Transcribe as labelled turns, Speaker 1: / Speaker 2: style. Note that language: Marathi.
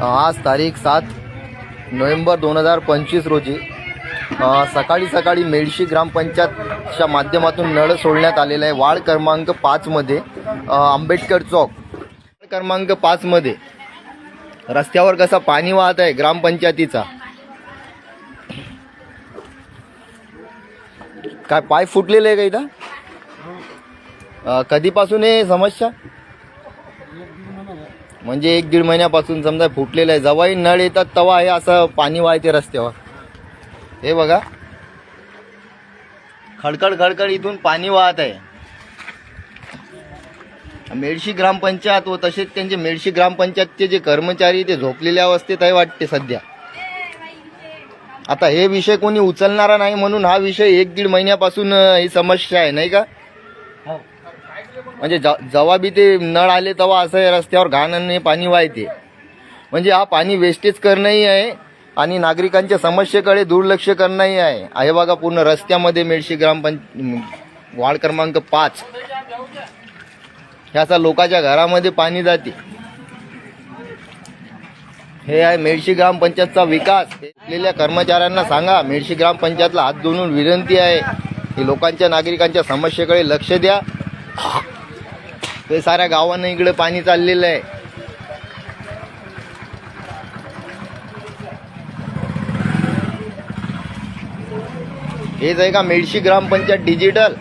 Speaker 1: आज तारीख सात नोव्हेंबर दोन हजार पंचवीस रोजी सकाळी सकाळी मेडशी ग्रामपंचायतच्या माध्यमातून नळ सोडण्यात आलेला आहे. वार्ड क्रमांक पाचमध्ये आंबेडकर चौक. वार्ड क्रमांक पाचमध्ये रस्त्यावर कसा पाणी वाहत आहे ग्रामपंचायतीचा काय पाय फुटलेले आहे का इथं? कधीपासून आहे समस्या? म्हणजे एक दीड महिन्यापासून समजा फुटलेलं आहे. जेव्हाही नळ येतात तवा हे असं पाणी वाहते रस्त्यावर. हे बघा. खडखड खडखड इथून पाणी वाहत आहे. मेडशी ग्रामपंचायत व तसेच त्यांचे मेडशी ग्रामपंचायतचे जे कर्मचारी ते झोपलेल्या अवस्थेत आहे वाटते सध्या. आता हे विषय कोणी उचलणारा नाही म्हणून हा विषय एक दीड महिन्यापासून ही समस्या आहे नाही का? म्हणजे ज- जेव्हा बी ते नळ आले तेव्हा असं आहे रस्त्यावर घाणाने पाणी वाहते. म्हणजे हा पाणी वेस्टेज करणंही आहे आणि नागरिकांच्या समस्येकडे दुर्लक्ष करणंही आहे. आहे बघा पूर्ण रस्त्यामध्ये मेडशी ग्रामपंच वार्ड क्रमांक पाच. ह्याचा लोकांच्या घरामध्ये पाणी जाते. हे आहे मेडशी ग्रामपंचायतचा विकास. असलेल्या कर्मचाऱ्यांना सांगा मेडशी ग्रामपंचायतला हात धुवून विनंती आहे की लोकांच्या नागरिकांच्या समस्येकडे लक्ष द्या. ते साऱ्या गावांना इकडे पाणी चाललेलं आहे. हेच आहे का मेडशी ग्रामपंचायत डिजिटल?